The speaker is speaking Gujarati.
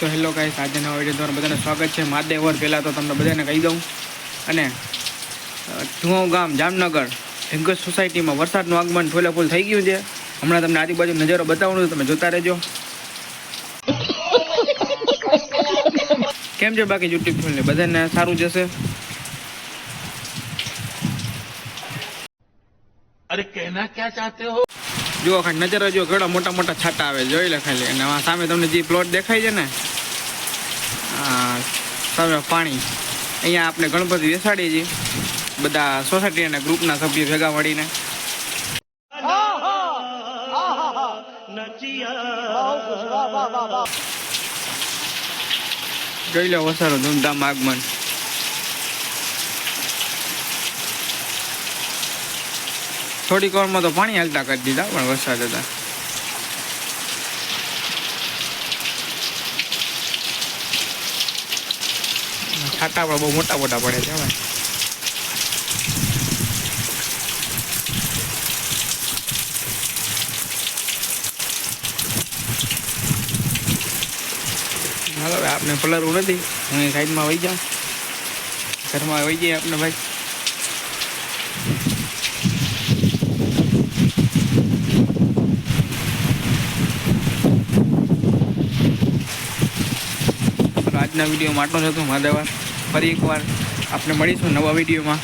તો હેલો કાંઈ આજે નવા વીડિયો તમારું બધાને સ્વાગત છે. મહાદેવર પહેલાં તો તમને બધાને કહી દઉં. અને ધુવાઉ ગામ જામનગર, ઢંગસ સોસાયટીમાં વરસાદનું આગમન ફૂલેફૂલ થઈ ગયું છે. હમણાં તમને આજુબાજુ નજરો બતાવવાનું તમે જોતા રહેજો. કેમ છે બાકી યુટ્યુબ ફૂલને બધાને સારું જશે? અરે, કહેના ક્યાં ચાહતે હો? જુઓ ખાલી, નજર જો ઘણા મોટા મોટા છાટા આવે, જોઈ લે ખાલી. અને સામે તમને જે પ્લોટ દેખાય છે ને સામે પાણી. અહીંયા આપણે ગણપતિ બેસાડીએ છીએ. બધા સોસાયટી અને ગ્રુપના સભ્યો ભેગા મળીને. જોઈ લો વસારો ધૂમધામ આગમન. થોડીક વારમાં તો પાણી હાલતા કરી દીધા, પણ વરસાદ હતા. છાટા પણ બહુ મોટા મોટા પડે છે હવે હાલો, હવે આપણે પલરવું નથી. હું સાઈડમાં વહી જાઉં. ઘરમાં વહી જઈએ આપણે, ભાઈ તો આજના વિડીયોમાં આટલો જ હતો. માધવા ફરી એકવાર આપણે મળીશું નવા વિડીયોમાં.